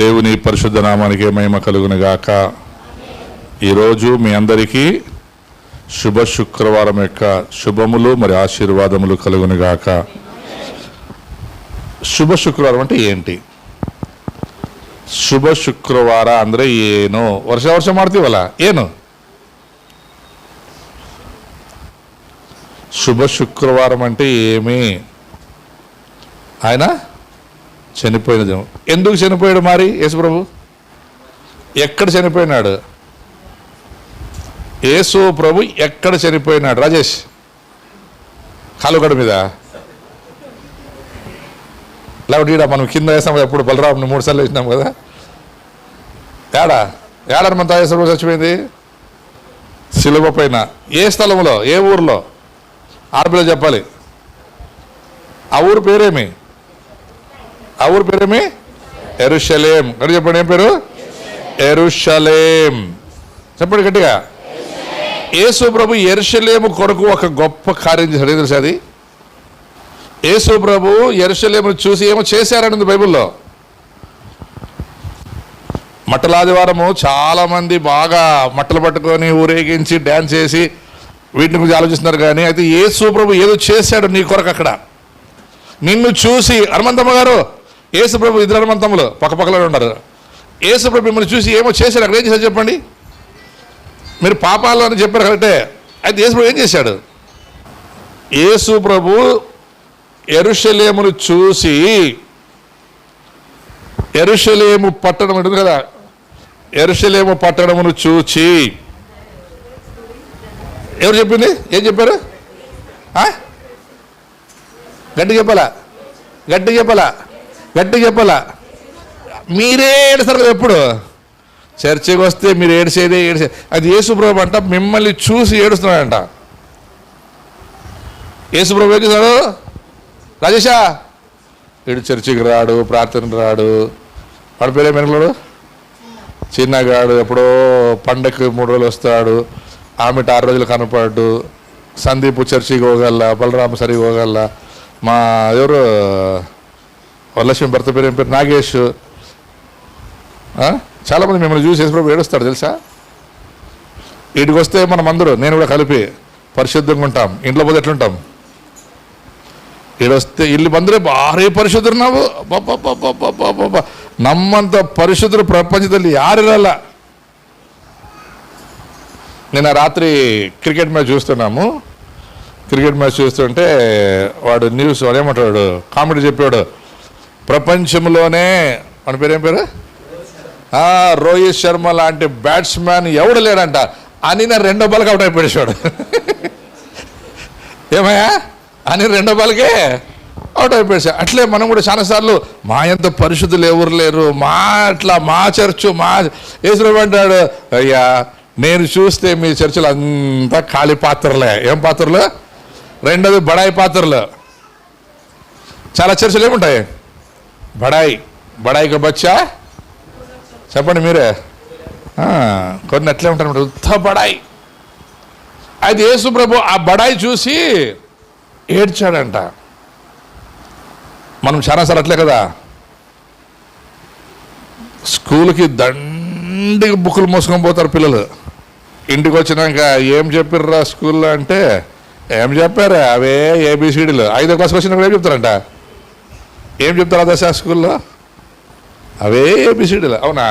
దేవుని పరిశుద్ధ నామానికి మహిమ కలుగును గాక ఈరోజు మీ అందరికీ శుభ శుక్రవారం యొక్క శుభములు మరి ఆశీర్వాదములు కలుగును గాక ಶುಭ ಶುಕ್ರವಾರ అంటే ఏంటి ಶುಭ ಶುಕ್ರವಾರ ಅಂದ್ರೆ ಏನು ವರ್ಷ ವರ್ಷ ಮಾಡ್ತೀವಲ್ಲ ಏನು శుభ శుక్రవారం అంటే ఏమి ఆయన చనిపోయిన దినం ఎందుకు చనిపోయాడు మరి యేసుప్రభు? ఎక్కడ చనిపోయినాడు? యేసు ప్రభు ఎక్కడ చనిపోయినాడు? రాజేష్ కాలుగడ మీద. లేకపోతే ఈడ మనం కింద వేసాం కదా ఎప్పుడు బలరాముని మూడు సార్లు వేసినాం కదా. ఏడా? ఏడా మన తాగేశ్వరం చచ్చిపోయింది? శిలువ పైన. ఏ స్థలంలో? ఏ ఊర్లో? ఆడపిల్ల చెప్పాలి. ఆ ఊరు పేరేమి? ఆ ఊరు పేరేమి? ఎరుషలేం. గట్టి చెప్పండి ఏం పేరు? ఎరుషలేం. చెప్పండి గట్టిగా. యేసు ప్రభు ఎరుషలేము కొరకు ఒక గొప్ప కార్యం చేశాడు. ఏం తెలుసా అది? యేసు ప్రభు ఎరుషలేమును చూసి ఏమో చేశారని బైబిల్లో. మట్టల ఆదివారము చాలామంది బాగా మట్టలు పట్టుకొని ఊరేగించి డ్యాన్స్ చేసి వీటిని గురించి ఆలోచిస్తున్నారు కానీ అయితే యేసు ప్రభు ఏదో చేశాడు నీ కొరకు అక్కడ. నిన్ను చూసి హనుమంతమ్మ గారు ఏసుప్రభు ఇద్దరు హనుమంతములు పక్క పక్కలో ఉన్నారు. ఏసుప్రభు మిమ్మల్ని చూసి ఏమో చేశాడు అక్కడ ఏం చేశాడు చెప్పండి? మీరు పాపాలు అని చెప్పారు కరెక్టే. అయితే యేసుప్రభు ఏం చేశాడు? యేసు ప్రభు ఎరుషలేమును చూసి ఎరుషలేము పట్టణం ఉంటుంది కదా? ఎరుషలేము పట్టణమును చూచి. ఎవరు చెప్పింది? ఏం చెప్పారు? గట్టి చెప్పాలా? గట్టి చెప్పాలా? గట్టి చెప్పాలా? మీరే ఏడుస్తారు కదా ఎప్పుడు? చర్చికి వస్తే మీరు ఏడిసేదే ఏడిసే అది యేసుప్రభు అంట మిమ్మల్ని చూసి ఏడుస్తున్నాడంట. యేసుప్రభు ఏం రాజేషా వీడు చర్చికి రాడు ప్రార్థన రాడు. వాడి పేరే మెనకలాడు చిన్నగాడు ఎప్పుడో పండగకి మూడు రోజులు వస్తాడు. ఆమె ఆరు రోజులు కనపడ్డు. సందీప్ చర్చికి పోగల బలరామ సరిగా పోగల మా ఎవరు? వరలక్ష్మి భర్త పేరు ఏం పేరు నాగేష్ ఆ? చాలామంది మిమ్మల్ని చూసి యేసుప్రభు ఏడుస్తాడు తెలుసా వీటికి వస్తే మనం అందరూ నేను కూడా కలిపి పరిశుద్ధంగా ఉంటాం ఇంట్లో పోతే ఎట్లుంటాం ఈడొస్తే ఇల్లు ಬಂದ್ರೆ ಭಾರಿ ಪರಿಶುದ್ಧರು ನಾವು ಅಬ್ಬಬ್ಬಬ್ಬಬ್ಬಬ್ಬಬ್ಬ. ನಮ್ಮಂಥ ಪರಿಶುದ್ಧರು ಪ್ರಪಂಚದಲ್ಲಿ ಯಾರಿರಲ್ಲ నిన్న రాత్రి క్రికెట్ మ్యాచ్ చూస్తున్నాము క్రికెట్ మ్యాచ్ చూస్తుంటే వాడు న్యూస్ వాడు ఏమంటాడు కామెడీ చెప్పాడు ప్రపంచంలోనే మన పేరు ఏం పేరు? ఆ, రోహిత్ శర్మ లాంటి బ్యాట్స్మెన్ ఎవడు లేడంట. అని నా రెండో బాల్కి అవుట్ అయిపోయాడు ఏమయ్యా? అని రెండో బాల్కే అవుట్ అయిపోయాడు అట్లే మనం కూడా చాలాసార్లు మా ఎంత పరిశుద్ధులు ఎవరు లేరు. మా అట్లా మా చర్చు మా ఏసులో అయ్యా నేను చూస్తే మీ చర్చలు అంతా ఖాళీ పాత్రలే. ఏం పాత్రలు? రెండోది బడాయి పాత్రలు. చాలా చర్చలు ఏముంటాయి? బడాయి. బడాయికి బచ్చా? చెప్పండి మీరే. కొన్ని అట్లే ఉంటారు ఉత్త బడాయి. అయితే యేసుప్రభు ఆ బడాయి చూసి ఏడ్చాడంట. మనం చాలాసార్లు అట్లే కదా? స్కూల్కి దండిగా బుక్కులు మోసుకొని పోతారు పిల్లలు. ఇంటికి వచ్చినాక ఏం చెప్పిర్రా స్కూల్లో అంటే ఏం చెప్పారు? అవే ఏబిసిడీలు ఐదో క్లాస్కి వచ్చినప్పుడు ఏం చెప్తారంట? ఏం చెప్తారు దశ స్కూల్లో అవే ఏబిసిడీలు. అవునా?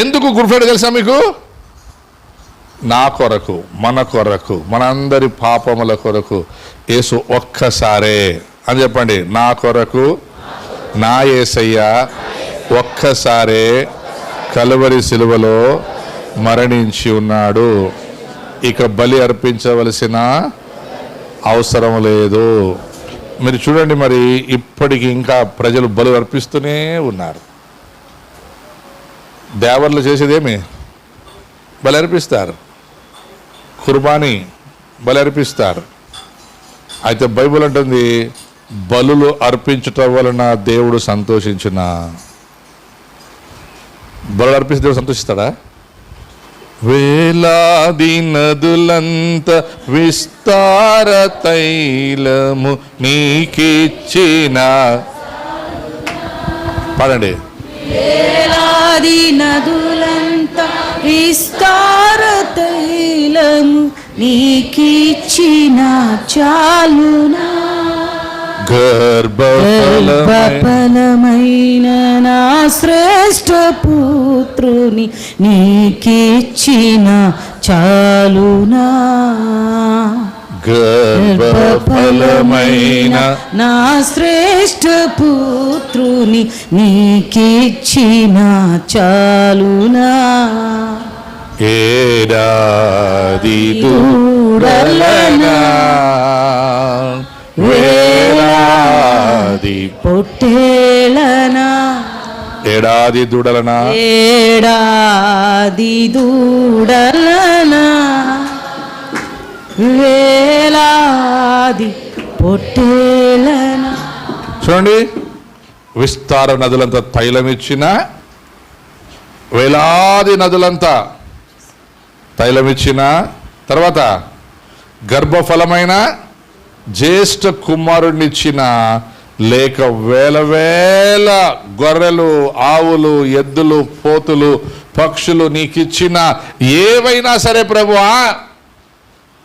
ఎందుకు గుర్ఫెడ్ తెలుసా మీకు? నా కొరకు మన కొరకు మనందరి పాపముల కొరకు యేసు ఒక్కసారే అని చెప్పండి. నా కొరకు నా యేసయ్య ఒక్కసారే కలువరి సిలువలో మరణించి ఉన్నాడు. ఇక బలి అర్పించవలసిన అవసరం లేదు. మీరు చూడండి మరి ఇప్పటికి ఇంకా ప్రజలు బలు అర్పిస్తూనే ఉన్నారు. దేవర్లు చేసేదేమి? బలి అర్పిస్తారు. కుర్బానీ బలి అర్పిస్తారు. అయితే బైబిల్ అంటుంది బలులు అర్పించటం వలన దేవుడు సంతోషించిన? బలు అర్పిస్తే దేవుడు సంతోషిస్తాడా? వేలాది నదులంత విస్తార తైలము నీకిచ్చిన. పడండి. వేలాది నదులంత విస్తార తైలము నీకిచ్చిన చాలునా. గర్భఫలమైన నా శ్రేష్ఠ పుత్రుని నీకిచ్చిన చాలునా. గర్భఫలమైన నా శ్రేష్ఠ పుత్రుని నీకిచ్చిన చాలునా. ఏడాది దూడలనా వేలాది పొట్టేళనా ఏడాది దూడలనా? ఏడాది దూడలనా? వేలాది పొట్టేళనా చూడండి విస్తార నదులంతా తైలం ఇచ్చిన వేలాది నదులంతా తైలం ఇచ్చిన తర్వాత గర్భఫలమైన జ్యేష్ఠ కుమారుడినిచ్చిన లేక వేల వేల గొర్రెలు ఆవులు ఎద్దులు పోతులు పక్షులు నీకిచ్చిన ఏవైనా సరే ప్రభువా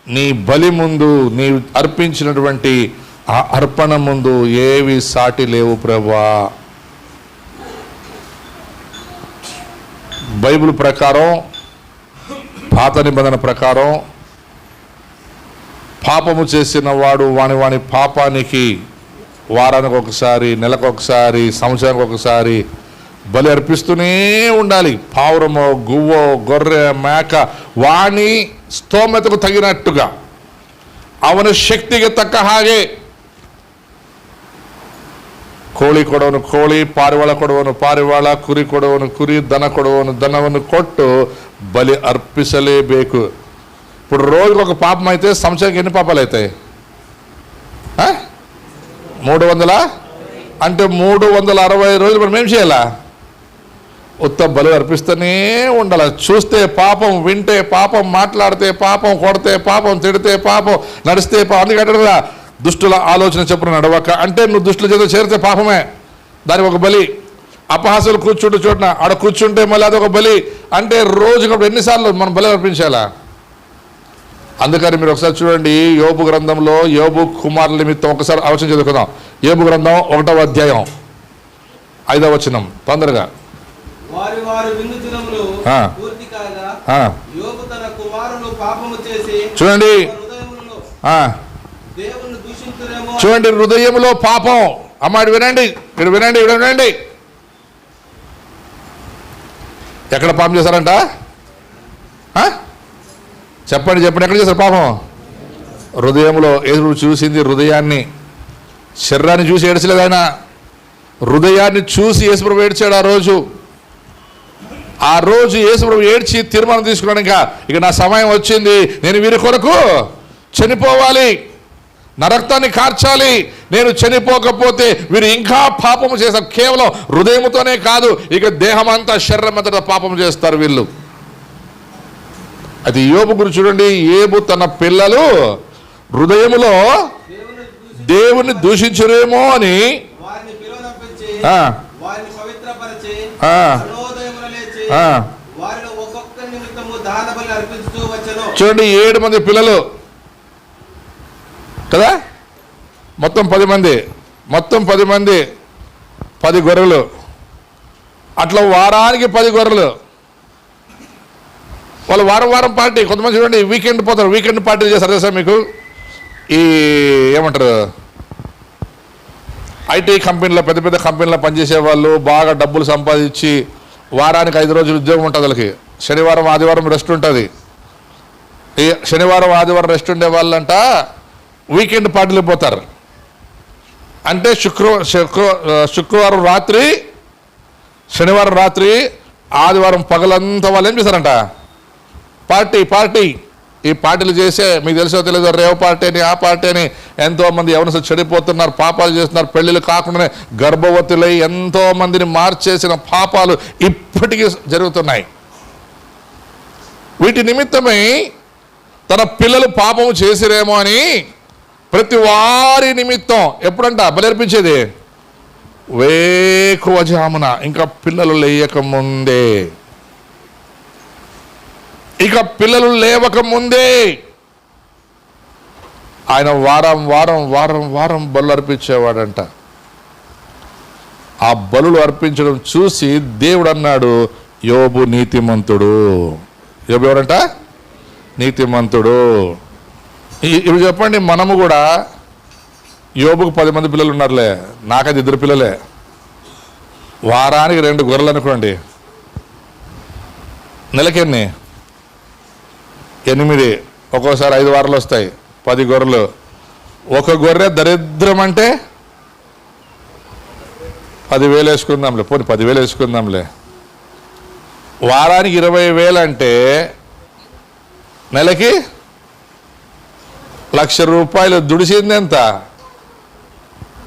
నీ బలి ముందు నీ అర్పించినటువంటి ఆ అర్పణ ముందు ఏవి సాటి లేవు ప్రభువా బైబిల్ ప్రకారం పాత నిబంధన ప్రకారం పాపము చేసిన వాడు వాని వాని పాపానికి వారానికి ఒకసారి నెలకు ఒకసారి సంవత్సరానికి ఒకసారి బలి అర్పిస్తూనే ఉండాలి. పావురమో గువ్వో గొర్రె మేక వాణి స్తోమతకు తగినట్టుగా. ಅವನ శక్తికి తక్క హాగే. కోళి కొడవను కోళి పారివాళ కొడవను పారివాళ కురి కొడవను కురి ದನ కొడవను ದನವನ್ನು కొట్టు బలి ಅರ್ಪಿಸಲೇಬೇಕು ఇప్పుడు రోజుకి ఒక పాపం అయితే సంవత్సరానికి ఎన్ని పాపాలు అవుతాయి మూడు వందల? అంటే మూడు వందల అరవై రోజులు మనం ఏం చేయాలా? ఉత్త బలి అర్పిస్తూనే ఉండాలి. చూస్తే పాపం వింటే పాపం మాట్లాడితే పాపం కొడితే పాపం తిడితే పాపం నడిస్తే పాపం అందుకే కదా దుష్టుల ఆలోచన చెప్పున నడవక. అంటే నువ్వు దుష్టుల చేత చేరితే పాపమే. దానికి ఒక బలి. అపహాసాలు కూర్చుంటే చోటన. ఆడ కూర్చుంటే మళ్ళీ అదొక బలి. అంటే రోజుకప్పుడు ఎన్నిసార్లు మనం బలి అర్పించాలా? అందుకని మీరు ఒకసారి చూడండి యోబు గ్రంథంలో యోబు కుమారుల నిమిత్తం ఒకసారి ఆలోచన చదువుకుందాం యోబు గ్రంథం ఒకటవ అధ్యాయం ఐదవ వచనం. తొందరగా. చూడండి. చూడండి హృదయంలో పాపం. అమ్మ ఇటు వినండి. ఇక్కడ వినండి ఇక్కడ వినండి. ఎక్కడ పాపం చేశారంట? చెప్పండి చెప్పండి ఎక్కడ చేశారు పాపం? హృదయంలో ఏదో చూసింది హృదయాన్ని. శరీరాన్ని చూసి ఏడ్చలేదు ఆయన. హృదయాన్ని చూసి యేసుప్రభు ఏడ్చాడు ఆ రోజు. ఆ రోజు యేసుప్రభు ఏడ్చి తీర్మానం తీసుకున్నాను ఇంకా. ఇక నా సమయం వచ్చింది. నేను వీరి కొరకు చనిపోవాలి. నా రక్తాన్ని కార్చాలి. నేను చనిపోకపోతే వీరు ఇంకా పాపము చేస్తారు. కేవలం హృదయముతోనే కాదు ఇక దేహం అంతా శరీరం అంతటా పాపం చేస్తారు వీళ్ళు. అది యోబు గురించి చూడండి ఏబు తన పిల్లలు హృదయములో దేవుని దూషి దేవుని దూషించరేమో అని చూడండి ఏడు మంది పిల్లలు కదా? మొత్తం పది మంది మొత్తం పది మంది పది గొర్రెలు. అట్లా వారానికి పది గొర్రెలు. వాళ్ళు వారం వారం పార్టీ కొంతమంది చూడండి వీకెండ్ పోతారు. వీకెండ్ పార్టీలు చేస్తారు తెలుసా మీకు? ఈ ఏమంటారు? ఐటీ కంపెనీలో పెద్ద పెద్ద కంపెనీలో పనిచేసే వాళ్ళు బాగా డబ్బులు సంపాదించి వారానికి ఐదు రోజులు ఉద్యోగం ఉంటుంది వాళ్ళకి. శనివారం ఆదివారం రెస్ట్ ఉంటుంది. ఈ శనివారం ఆదివారం రెస్ట్ ఉండే వాళ్ళంట వీకెండ్ పార్టీలు పోతారు. అంటే శుక్ర శుక్ర శుక్రవారం రాత్రి శనివారం రాత్రి ఆదివారం పగలంతా వాళ్ళు ఏం చేస్తారంట? Party party. ఈ పార్టీలు చేసే మీకు తెలుసో తెలియదు రేవ్ పార్టీ అని ఆ పార్టీ అని ఎంతో మంది చెడిపోతున్నారు పాపాలు చేస్తున్నారు పెళ్ళిళ్ళు కాకుండానే గర్భవతులై ఎంతో మందిని మార్చేసిన పాపాలు ఇప్పటికీ జరుగుతున్నాయి. వీటి నిమిత్తమై తన పిల్లలు పాపము చేసిరేమో అని ప్రతి వారి నిమిత్తం ఎప్పుడంట? బలర్పించేది వేకువజామున. ఇంకా పిల్లలు లేయక ముందే ఇక పిల్లలు లేవక ముందే ఆయన వారం వారం వారం వారం బలు అర్పించేవాడంట. ఆ బలులు అర్పించడం చూసి దేవుడు అన్నాడు యోబు నీతిమంతుడు. యోబు ఎవడంట నీతిమంతుడు. ఇవి ఇప్పుడు చెప్పండి మనము కూడా యోబుకు పది మంది పిల్లలు ఉన్నారులే నాకది ఇద్దరు పిల్లలే. వారానికి రెండు గొర్రెలు అనుకోండి. నెలకెన్ని? ఎనిమిది ఒక్కోసారి ఐదు వారాలు వస్తాయి పది గొర్రెలు. ఒక గొర్రె దరిద్రం అంటే పదివేలు వేసుకుందాంలే పోనీ పదివేలు వేసుకుందాంలే. వారానికి ఇరవై వేలు అంటే నెలకి లక్ష రూపాయలు. దుడిసింది ఎంత?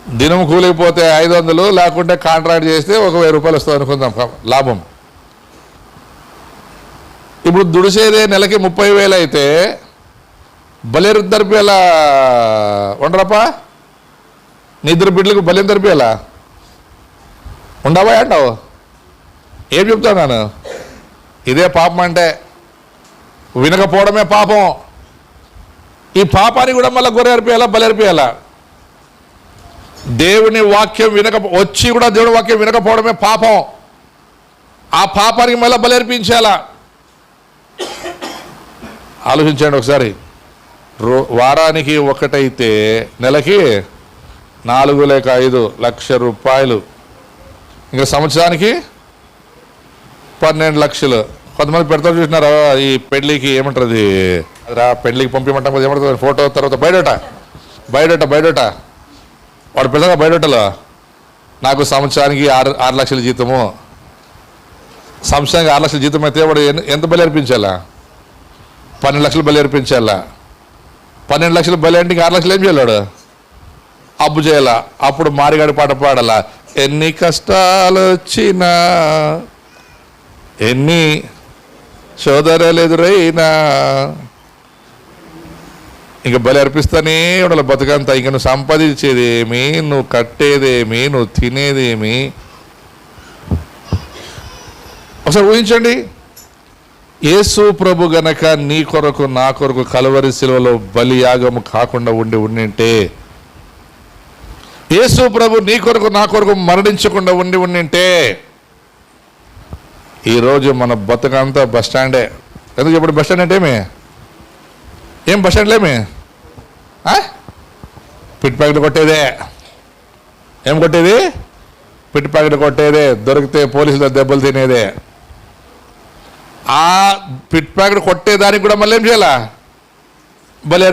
దినం కూలిపోతే ఐదు వందలు లేకుంటే కాంట్రాక్ట్ చేస్తే ఒక వెయ్యి రూపాయలు వస్తుంది అనుకుందాం లాభం. ఇప్పుడు దుడిసేదే నెలకి ముప్పై వేలు అయితే బలేరు దరిపేలా ఉండరప్పా నీ ఇద్దరు బిడ్డలకు బలేం ఉండవా అంటావు? ఏం చెప్తాను ఇదే పాపం అంటే వినకపోవడమే పాపం. ఈ పాపాన్ని కూడా మళ్ళీ గొర్రెరిపేయాలా అర్పేయాలా దేవుని వాక్యం వినక వచ్చి కూడా దేవుని వాక్యం వినకపోవడమే పాపం. ఆ పాపానికి మళ్ళీ బలి ఆలోచించండి ఒకసారి. రో వారానికి ఒకటైతే నెలకి నాలుగు లేక ఐదు లక్ష రూపాయలు. ఇంకా సంవత్సరానికి పన్నెండు లక్షలు. కొంతమంది పెడతారు చూసినారా ఈ పెళ్ళికి ఏమంటారు అది రా పెళ్ళికి పంపించమంటాం కదా ఏమంటారు ఫోటో తర్వాత బయటట బయటట బయటట వాడు పెద్దగా బయటలో నాకు సంవత్సరానికి ఆరు ఆరు లక్షల జీతము. సంవత్సరానికి ఆరు లక్షల జీతం అయితే వాడు ఎంత బలి అర్పించాలా? పన్నెండు లక్షలు బలి అర్పించాలా. పన్నెండు లక్షలు బలి అంటే ఇంకా ఆరు లక్షలు ఏం చేయాలి అప్పు చేయాలా. అప్పుడు మారిగాడి పాట పాడాలా. ఎన్ని కష్టాలు వచ్చినా ఎన్ని సోదరులు ఎదురైనా ఇంక బలి అర్పిస్తానే ఉండాలి బతుకంతా. ఇంక నువ్వు సంపాదించేదేమి నువ్వు కట్టేదేమి నువ్వు తినేదేమి. ఒకసారి ఊహించండి. యేసు ప్రభు గనక నీ కొరకు నా కొరకు కలవరి శిలువలో బలియాగము కాకుండా ఉండి ఉండింటే యేసు ప్రభు నీ కొరకు నా కొరకు మరణించకుండా ఉండి ఉండింటే ఈరోజు మన బతుకంతా బస్ స్టాండే. ఎందుకు ఇప్పుడు బస్ స్టాండ్ అంటే ఏమి? ఏం బస్ స్టాండ్లేమి పిట్ ప్యాకెట్ కొట్టేదే. ఏం కొట్టేది? పిట్ ప్యాకెట్ కొట్టేదే. దొరికితే పోలీసుల దెబ్బలు తినేదే. ఆ పిట్ ప్యాకెట్ కొట్టేదానికి కూడా మళ్ళీ ఏం చేయాలా? బలి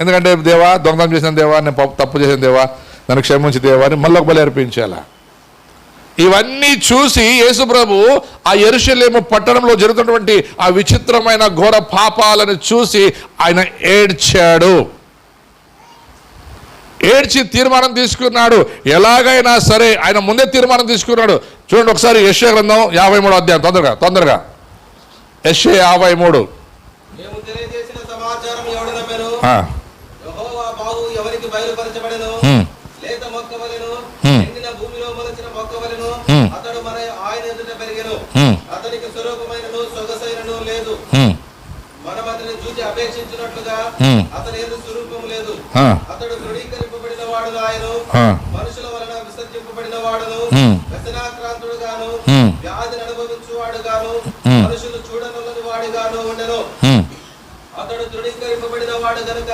ఎందుకంటే దేవా దొంగతనం చేసిన దేవా నేను తప్పు చేసిన దేవా నన్ను క్షమించి దేవా అని మళ్ళీ ఒక బలి అర్పించాలా? ఇవన్నీ చూసి యేసుప్రభు ఆ ఎరుషలేము పట్టణంలో జరుగుతున్నటువంటి ఆ విచిత్రమైన ఘోర పాపాలను చూసి ఆయన ఏడ్చాడు. ఏడ్చి తీర్మానం తీసుకున్నాడు. ఎలాగైనా సరే ఆయన ముందే తీర్మానం తీసుకున్నాడు. చూడండి ఒకసారి యశ్య గ్రంథం యాభై మూడు అధ్యాయం. తొందరగా తొందరగా. యశ్య యాభై మూడు. అతడు విసర్జింపబడిన వాడును హ్మ్. వ్యసనాక్రాంతుడు గాను హ్మ్. వ్యాధిని అనుభవించు వాడు గాను హ్మ్. మనుషులు చూడనున్నది వాడు గాను ఉండెను. హ్మ్, అతడు తృణీకరింపబడిన వాడు గనుక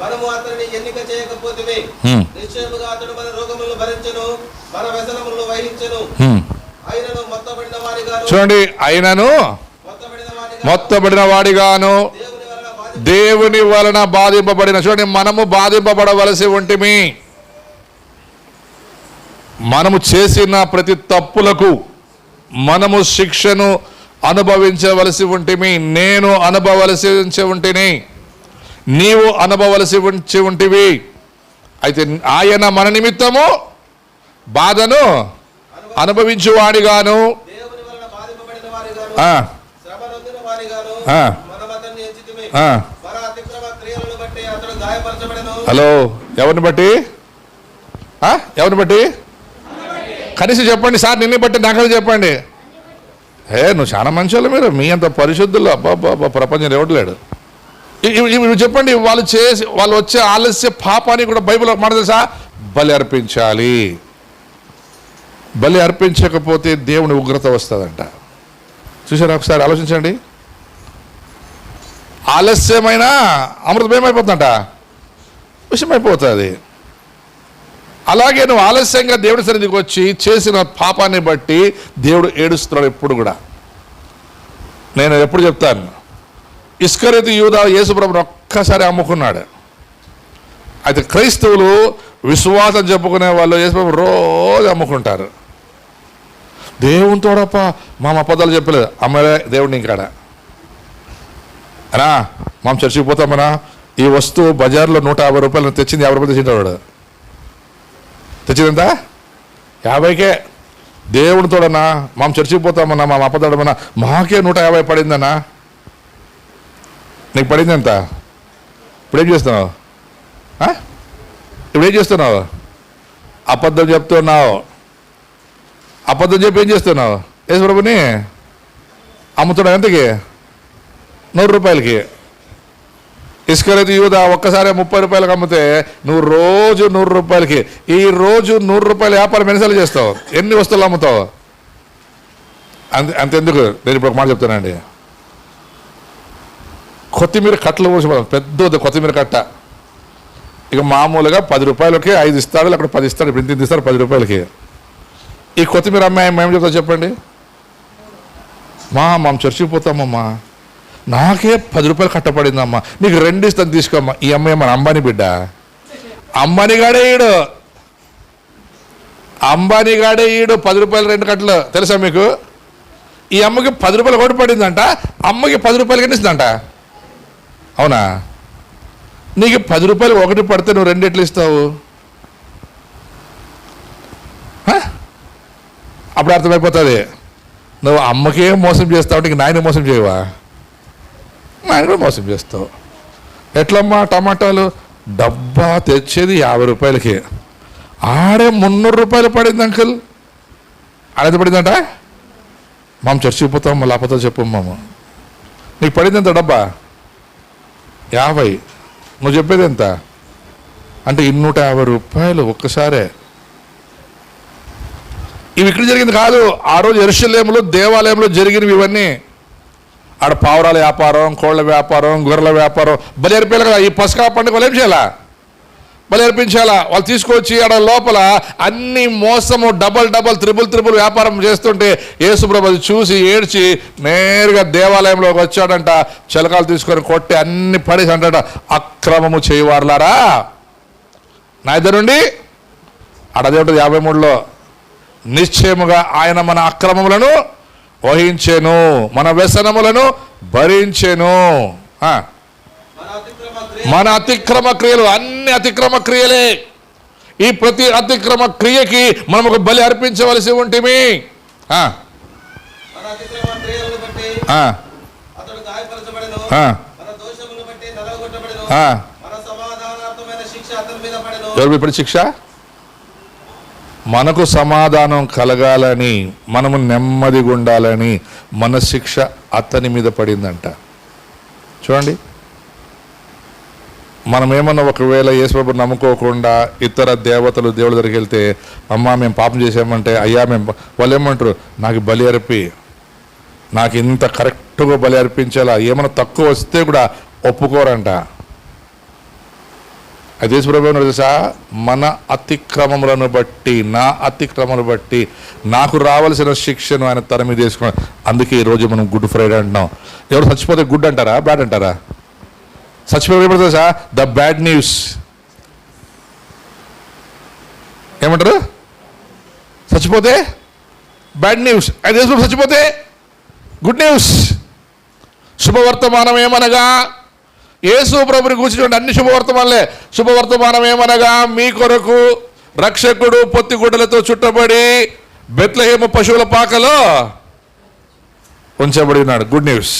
మనము అతనిని ఎన్నిక చేయకపోతే హ్మ్, నిశ్చయముగా అతడు మన రోగములను భరించను మన వ్యసనములను వహించను. హ్మ్. ఆయనను మొత్తబడిన చూడండి వాడిగాను దేవుని వలన బాధ దేవుని వలన బాధింపబడిన చూడండి మనము బాధింపబడవలసి ఉంటిమి. మనము చేసిన ప్రతి తప్పులకు మనము శిక్షను అనుభవించవలసి ఉంటిమి నేను అనుభవలసి ఉంటిని నీవు అనుభవలసి ఉంచి ఉంటివి. అయితే ఆయన మన నిమిత్తము బాధను అనుభవించువాడిగాను. హలో ఎవరిని బట్టి? ఎవరిని బట్టి? కనీసం చెప్పండి సార్ నిన్నే బట్టి నాకు చెప్పండి. ఏ నువ్వు చాలా మంచి మీరు. మీ అంత పరిశుద్ధులు అబ్బా ప్రపంచం ఇవ్వట్లేడు ఇవి చెప్పండి వాళ్ళు చేసి వాళ్ళు వచ్చే ఆలస్య పాపాన్ని కూడా బైబిల్ మాట తెలుసా? బలి అర్పించాలి. బలి అర్పించకపోతే దేవుని ఉగ్రత వస్తుందంట. చూసారా ఒకసారి ఆలోచించండి. ఆలస్యమైన అమృతమేమైపోతుందంట విషయమైపోతుంది అలాగే నువ్వు ఆలస్యంగా దేవుడి సన్నిధికి వచ్చి చేసిన పాపాన్ని బట్టి దేవుడు ఏడుస్తున్నాడు ఎప్పుడు కూడా. నేను ఎప్పుడు చెప్తాను ఇస్కరితి యూదా యేసుప్రభుని ఒక్కసారి అమ్ముకున్నాడు. అయితే క్రైస్తవులు విశ్వాసం చెప్పుకునే వాళ్ళు యేసుప్రభు రోజు అమ్ముకుంటారు. దేవునితోడప్ప మా అబద్ధాలు చెప్పలేదు అమ్మలే దేవుడిని ఇంకాడ అనా మనం చర్చికి పోతామనా ఈ వస్తువు బజార్లో నూట యాభై రూపాయలు తెచ్చింది యాభై రూపాయలు తెచ్చింటాడు వాడు తెచ్చిందంత యాభైకే. దేవుని తోడన్నా మనం చర్చికి పోతామన్నా మా అప్పదాడమన్నా మాకే నూట యాభై పడిందన్నా. నీకు పడింది ఎంత? ఇప్పుడేం చేస్తున్నావు? ఇప్పుడు ఇప్పుడేం చేస్తున్నావు? అబద్ధం చెప్తున్నావు. అబద్ధం చెప్పి ఏం చేస్తున్నావు? యేసు ప్రభుని? అమ్ముతున్నావు ఎంతకి? నూరు రూపాయలకి. ఇసుకరైతే యూదా ఒక్కసారి ముప్పై రూపాయలకు అమ్మితే నువ్వు రోజు నూరు రూపాయలకి ఈ రోజు నూరు రూపాయల వ్యాపారం ఎన్నిసార్లు చేస్తావు? ఎన్ని వస్తువులు అమ్ముతావు? అంత అంతెందుకు? నేను ఇప్పుడు ఒక మాట చెప్తానండి కొత్తిమీర కట్టలు పోసి పెద్ద కొత్తిమీర కట్ట. ఇక మామూలుగా పది రూపాయలకి ఐదు ఇస్తాడు అక్కడ పది ఇస్తాడు ఇప్పుడు ఇంత ఇస్తారు పది రూపాయలకి. ఈ కొత్తిమీర అమ్మాయి మేము చెప్తా చెప్పండి? మా మేము చర్చికి పోతామమ్మా. నాకే పది రూపాయలు కట్టపడిందమ్మా నీకు రెండు ఇస్తాను తీసుకోమ్మా. ఈ అమ్మాయి మన అంబానీ బిడ్డ. అంబానీ గాడే ఈడు. అంబానీ గాడే ఈడు పది రూపాయలు రెండు కట్టలు. తెలుసా మీకు? ఈ అమ్మకి పది రూపాయలు ఒకటి పడిందంట. అమ్మకి పది రూపాయలు కనిస్తుందంట అవునా? నీకు పది రూపాయలు ఒకటి పడితే నువ్వు రెండు ఎట్లు ఇస్తావు? అప్పుడు అర్థమైపోతుంది. నువ్వు అమ్మకే మోసం చేస్తావు నీకు నాయన మోసం చేయవా? నాయన కూడా మోసం చేస్తావు ఎట్లమ్మా టమాటాలు? డబ్బా తెచ్చేది యాభై రూపాయలకి. ఆడే మున్నూరు రూపాయలు పడింది అంకుల్. ఆడేది పడిందంట? మామ చర్చికి పోతాం లేకపోతే చెప్పు మామ. నీకు పడింది ఎంత డబ్బా? యాభై. నువ్వు చెప్పేది ఎంత? అంటే ఇన్నూట యాభై రూపాయలు ఒక్కసారే. ఇవి ఇక్కడ జరిగింది కాదు. ఆ రోజు ఎరుషలేములో దేవాలయంలో జరిగినవి ఇవన్నీ. ఆడ పావురాల వ్యాపారం కోళ్ళ వ్యాపారం గొర్రెల వ్యాపారం. బలి కదా ఈ పసకా పండుగ వాళ్ళు ఏం చేయాలా బలి వాళ్ళు తీసుకొచ్చి ఆడ లోపల అన్ని మోసము డబల్ డబల్ త్రిబుల్ త్రిబుల్ వ్యాపారం చేస్తుంటే యేసుప్రభు చూసి ఏడ్చి నేరుగా దేవాలయంలోకి వచ్చాడంట. చిలకాలు తీసుకొని కొట్టి అన్ని పడేసి అంటాడ అక్రమము చేయవారులారా? నా ఇద్దరు నుండి అడదేవుడు యాభై మూడులో? నిశ్చయముగా ఆయన మన అక్రమములను వహించెను మన వ్యసనములను భరించెను. మన అతిక్రమ క్రియలు అన్ని అతిక్రమ క్రియలే. ఈ ప్రతి అతిక్రమ క్రియకి మనం ఒక బలి అర్పించవలసి ఉంటిమి. ఎవరు ఇప్పుడు శిక్ష? మనకు సమాధానం కలగాలని మనము నెమ్మదిగా ఉండాలని మన శిక్ష అతని మీద పడిందంట. చూడండి. మనం ఏమన్నా ఒకవేళ యేసుబాబు నమ్ముకోకుండా ఇతర దేవతలు దేవుడి దగ్గరికి వెళ్తే అమ్మా మేము పాపం చేసామంటే అయ్యా మేము వాళ్ళు ఏమంటారు నాకు బలి అర్పి. నాకు ఇంత కరెక్ట్గా బలి అర్పించాలా ఏమైనా తక్కువ వస్తే కూడా ఒప్పుకోరంట. అది యేసుప్రభు ఏమన్నాడు తెలుసా? మన అతిక్రమములను బట్టి నా అతిక్రమను బట్టి నాకు రావాల్సిన శిక్షను ఆయన తన మీద వేసుకున్నాడు. అందుకే ఈరోజు మనం గుడ్ ఫ్రైడే అంటున్నాం. ఎవరు చచ్చిపోతే గుడ్ అంటారా? బ్యాడ్ అంటారా? చచ్చిపోతే తెలుసా? The bad news. ఏమంటారు? చచ్చిపోతే బ్యాడ్ న్యూస్. అది చచ్చిపోతే గుడ్ న్యూస్. శుభవర్తమానం ఏమనగా యేసు ప్రభుని కూర్చుని అన్ని శుభవర్తమానలే. శుభవర్తమానం ఏమనగా మీ కొరకు రక్షకుడు పొత్తిగుడ్డలతో చుట్టబడి బెత్లహేమ పశువుల పాకలో ఉంచబడి ఉన్నాడు గుడ్ న్యూస్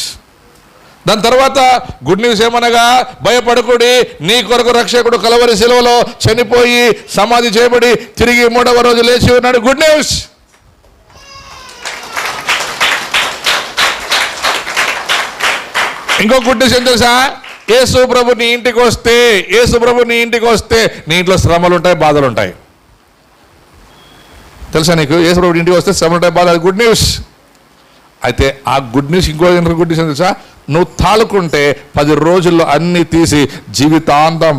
దాని తర్వాత గుడ్ న్యూస్ ఏమనగా భయపడకుడి నీ కొరకు రక్షకుడు కలవరి సెలవులో చనిపోయి సమాధి చేయబడి తిరిగి మూడవ రోజు లేచి ఉన్నాడు. గుడ్ న్యూస్ ఇంకో గుడ్ న్యూస్ ఏం తెలుసా? యేసు ప్రభు నీ ఇంటికి వస్తే యేసు ప్రభు నీ ఇంటికి వస్తే నీ ఇంట్లో శ్రమలు ఉంటాయి బాధలు ఉంటాయి తెలుసా నీకు? యేసు ప్రభు ఇంటికి వస్తే శ్రమలు ఉంటాయి బాధలు గుడ్ న్యూస్. అయితే ఆ గుడ్ న్యూస్ ఇంకో గుడ్ న్యూస్ తెలుసా? నువ్వు తాళుకుంటే పది రోజుల్లో అన్ని తీసి జీవితాంతం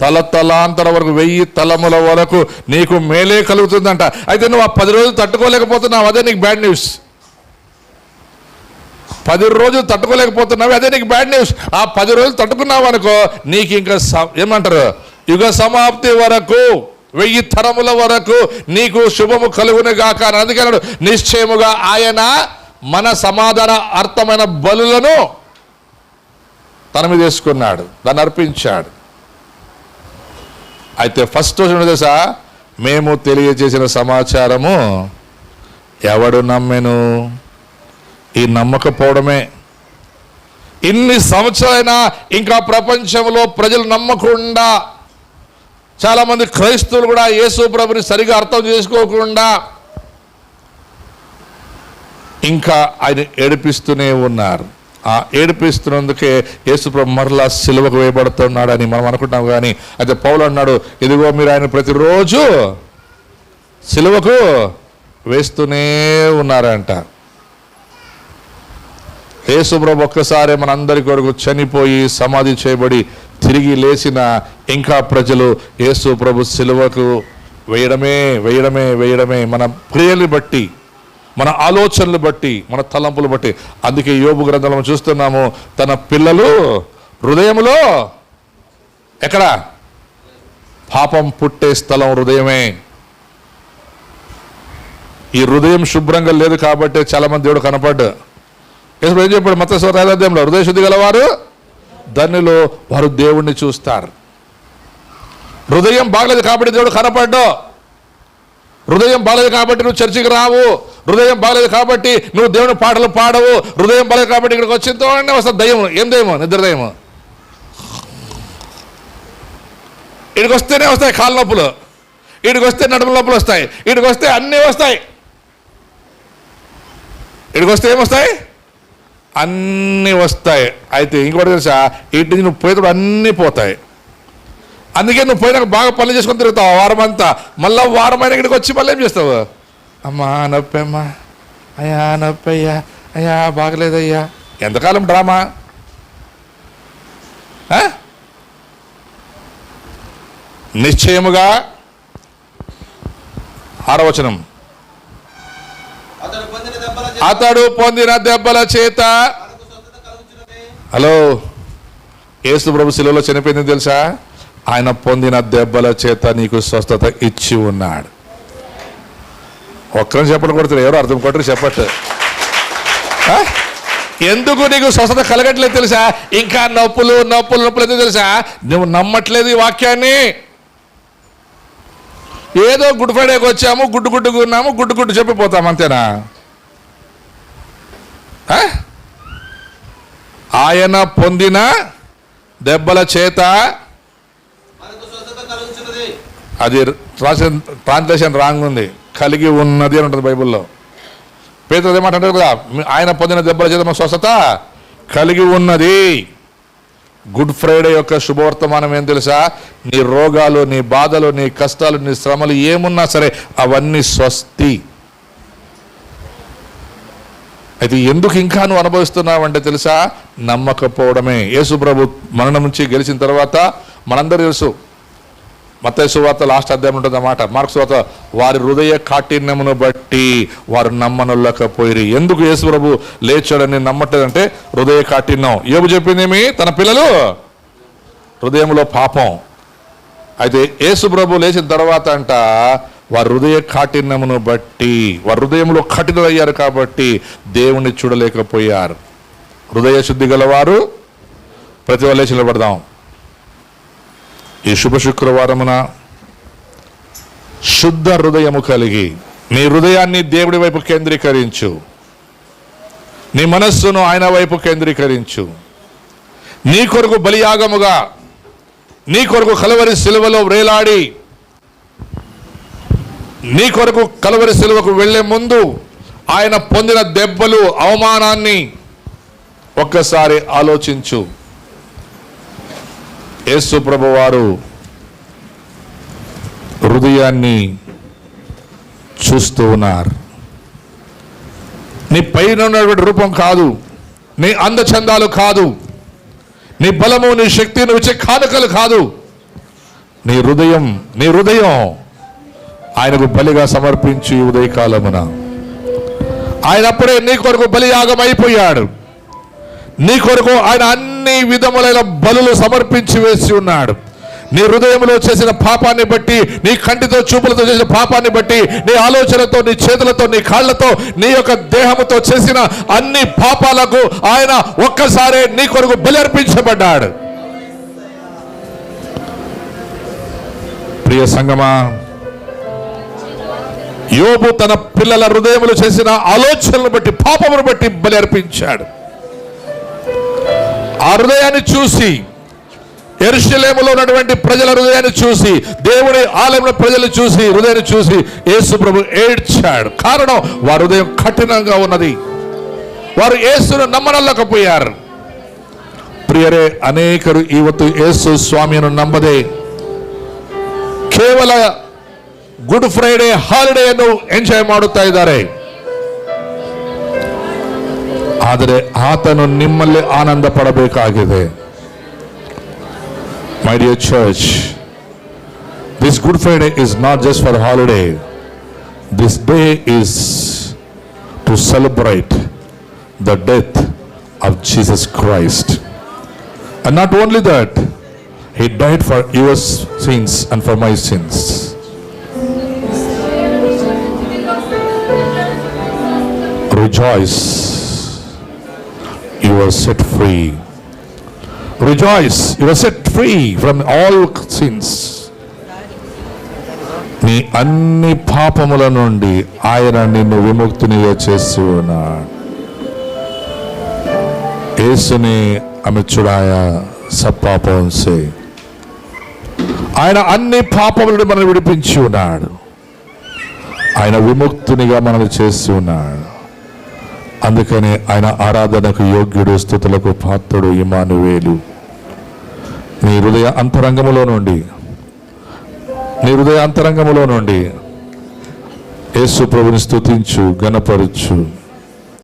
తల తలాంతర వరకు వెయ్యి తలముల వరకు నీకు మేలే కలుగుతుందంట. అయితే నువ్వు ఆ పది రోజులు తట్టుకోలేకపోతున్నావు అదే నీకు బ్యాడ్ న్యూస్. పది రోజులు తట్టుకోలేకపోతున్నావు. అదే నీకు బ్యాడ్ న్యూస్ ఆ పది రోజులు తట్టుకున్నావు అనుకో నీకు ఇంకా స- ఏమంటారు? యుగ సమాప్తి వరకు వెయ్యి తరముల వరకు నీకు శుభము కలుగును గాక అని అందుకన్నాడు. నిశ్చయముగా ఆయన మన సమాధాన అర్థమైన బలులను తన మీద వేసుకున్నాడు. దాన్ని అర్పించాడు. అయితే ఫస్ట్ రోజు తెలుసా? మేము తెలియజేసిన సమాచారము ఎవడు నమ్మెను? ఈ నమ్మకపోవడమే. ఇన్ని సంవత్సరాలైనా ఇంకా ప్రపంచంలో ప్రజలు నమ్మకుండా చాలామంది క్రైస్తవులు కూడా యేసు ప్రభుని సరిగా అర్థం చేసుకోకుండా ఇంకా ఆయన ఏడిపిస్తూనే ఉన్నారు. ఆ ఏడిపిస్తున్నందుకే యేసుప్రభు మరలా సిలువకు వేయబడుతున్నాడని మనం అనుకుంటాం కానీ అయితే పౌలు అన్నాడు ఇదిగో మీరు ఆయన ప్రతిరోజు సిలువకు వేస్తూనే ఉన్నారంట. యేసుప్రభు ఒక్కసారి మనందరి కొరకు చనిపోయి సమాధి చేయబడి తిరిగి లేచిన ఇంకా ప్రజలు యేసు ప్రభు సిలువకు వేయడమే వేయడమే వేయడమే మన క్రియలు బట్టి మన ఆలోచనలు బట్టి మన తలంపులు బట్టి. అందుకే యోగు గ్రంథంలో మనం చూస్తున్నాము తన పిల్లలు హృదయంలో ఎక్కడ? పాపం పుట్టే స్థలం హృదయమే. ఈ హృదయం శుభ్రంగా లేదు కాబట్టి చాలా మంది దేవుడు కనపడ్డు ఏం చెప్పాడు? మత స్వరాధ్యంలో హృదయశుద్ధి గలవారు దానిలో వారు దేవుణ్ణి చూస్తారు. హృదయం బాగలేదు కాబట్టి దేవుడు కనపడ్డు. హృదయం బాగలేదు కాబట్టి నువ్వు చర్చికి రావు. హృదయం బాగలేదు కాబట్టి నువ్వు దేవుని పాటలు పాడవు. హృదయం బాగలేదు కాబట్టి ఇక్కడికి వచ్చిందో వస్తుంది దయ్యం ఏం దయ్యము? నిద్ర దయ్యము ఇక్కడికి వస్తేనే వస్తాయి కాళ్ళ నొప్పులు. ఇక్కడికి వస్తే నడుము నొప్పులు వస్తాయి. ఇక్కడికి వస్తే అన్నీ వస్తాయి. ఇక్కడికి వస్తే ఏమొస్తాయి అన్నీ వస్తాయి. అయితే ఇంకోటి తెలుసా? ఇటు నుంచి నువ్వు పోయేటప్పుడు అన్నీ పోతాయి. అందుకే నువ్వు పోయినాక బాగా పనులు చేసుకొని తిరుగుతావు ఆ వారం అంతా మళ్ళీ వారం ఇక్కడికి వచ్చి మళ్ళీ ఏం చేస్తావు? అమ్మా నొప్పమ్మా. అయ్యా నొప్పయ్యా. అయ్యా బాగలేదయ్యా. ఎంతకాలం డ్రామా? నిశ్చయముగా ఆరవచనం. అతడు పొందిన దెబ్బల చేత హలో యేసు ప్రభు శిలువలో చనిపోయింది తెలుసా? ఆయన పొందిన దెబ్బల చేత నీకు స్వస్థత ఇచ్చి ఉన్నాడు. ఒక్కరిని చెప్పడం కొడుతున్నారు ఎవరు అర్థం కొట్టరు చెప్పట్టు? ఎందుకు నీకు స్వస్థత కలగట్లేదు తెలుసా? ఇంకా నొప్పులు నొప్పులు నొప్పులు తెలుసా? నువ్వు నమ్మట్లేదు ఈ వాక్యాన్ని. ఏదో గుడ్ ఫ్రైడేకి వచ్చాము గుడ్డు గుడ్డుకు ఉన్నాము గుడ్డు గుడ్డు చెప్పిపోతాం అంతేనా? ఆయన పొందిన దెబ్బల చేత అది ట్రాన్స్లేషన్ ట్రాన్స్లేషన్ రాంగ్ ఉంది. కలిగి ఉన్నది అని ఉంటుంది బైబిల్లో. పేదలు ఏమంటారు కదా ఆయన పొందిన దెబ్బల చేత మన స్వస్థత కలిగి ఉన్నది. గుడ్ ఫ్రైడే యొక్క శుభవర్తమానం ఏం తెలుసా? నీ రోగాలు నీ బాధలు నీ కష్టాలు నీ శ్రమలు ఏమున్నా సరే అవన్నీ స్వస్తి. అయితే ఎందుకు ఇంకా నువ్వు అనుభవిస్తున్నావంటే తెలుసా? నమ్మకపోవడమే. యేసు ప్రభు మరణం నుంచి గెలిచిన తర్వాత మనందరూ తెలుసు మత సువార్త లాస్ట్ అధ్యాయం ఉంటుంది అన్నమాట. మార్క్స్ సువార్త వారి హృదయ కాఠిన్యమును బట్టి వారు నమ్మనుల్లకపోయిరి. ఎందుకు యేసు ప్రభు లేచాడని నమ్మట్లేదంటే హృదయ కాఠిన్యం. ఏబు చెప్పిందేమి? తన పిల్లలు? హృదయంలో పాపం. అయితే యేసు ప్రభు లేచిన తర్వాత అంట వారి హృదయ కాఠిన్యమును బట్టి వారి హృదయంలో కఠినయ్యారు కాబట్టి దేవుణ్ణి చూడలేకపోయారు. హృదయ శుద్ధి గలవారు? ప్రతి వాళ్ళు నిలబడదాం. ఈ శుభ శుక్రవారమున శుద్ధ హృదయము కలిగి నీ హృదయాన్ని దేవుడి వైపు కేంద్రీకరించు. నీ మనస్సును ఆయన వైపు కేంద్రీకరించు. నీ కొరకు బలియాగముగా నీ కొరకు కలవరి సిలువలో వ్రేలాడి నీ కొరకు కలవరి సిలువకు వెళ్ళే ముందు ఆయన పొందిన దెబ్బలు అవమానాన్ని ఒక్కసారి ఆలోచించు. యేసుప్రభు వారు హృదయాన్ని చూస్తూ ఉన్నారు. నీ పైన ఉన్నటువంటి రూపం కాదు నీ అందచందాలు కాదు నీ బలము నీ శక్తి నువ్వు ఇచ్చే కానుకలు కాదు. నీ హృదయం నీ హృదయం ఆయనకు బలిగా సమర్పించి ఉదయకాలమున. ఆయన అప్పుడే నీ కొరకు బలియాగం అయిపోయాడు. నీ కొరకు ఆయన అన్ని విధములైన బలులు సమర్పించి వేసి ఉన్నాడు. నీ హృదయంలో చేసిన పాపాన్ని బట్టి నీ కంటితో చూపులతో చేసిన పాపాన్ని బట్టి నీ ఆలోచనతో నీ చేతులతో నీ కాళ్ళతో నీ యొక్క దేహముతో చేసిన అన్ని పాపాలకు ఆయన ఒక్కసారే నీ కొరకు బలర్పించబడ్డాడు ప్రియ సంగమా యోబు తన పిల్లల హృదయములు చేసిన ఆలోచనలు బట్టి పాపమును బట్టి బలి అర్పించాడు ఆ హృదయాన్ని చూసి ఎరుషలేములో ఉన్నటువంటి ప్రజల హృదయాన్ని చూసి దేవుని ఆలయంలో ప్రజలు చూసి హృదయాన్ని చూసి యేసు ప్రభు ఏడ్చాడు. కారణం వారి హృదయం కఠినంగా ఉన్నది. వారు యేసును నమ్మనల్లకపోయారు. ప్రియరే అనేకరు ఈవత్తు యేసు స్వామిను నమ్మదే. కేవల గుడ్ ఫ్రైడే హాలిడే ఎంజాయ్ ಮಾಡುತ್ತಾ ಇದ್ದಾರೆ ಆದರೆ ಆತನು ನಿಮ್ಮಲ್ಲಿ ಆನಂದ ಪಡಬೇಕಾಗಿದೆ my dear church this good Friday is not just for holiday this day is to celebrate the death of Jesus Christ And not only that, he died for your sins and for my sins. Rejoice, you are set free rejoice you are set free from all sins నీ అన్ని పాపముల నుండి ఆయన నిన్ను విముక్తినిగా చేసి ఉన్నాడు యేసుని అమిచ్చుడాయ సప్పాపం సే ఆయన అన్ని పాపములను మనం విడిపించి ఉన్నాడు ఆయన విముక్తునిగా మనల్ని చేసి ఉన్నాడు అందుకని ఆయన ఆరాధనకు యోగ్యుడు స్థుతులకు పాత్రుడు ఇమానువేలు నీ హృదయ అంతరంగములో నుండి నీ హృదయ అంతరంగములో నుండి యేసు ప్రభుని స్థుతించు గణపరచు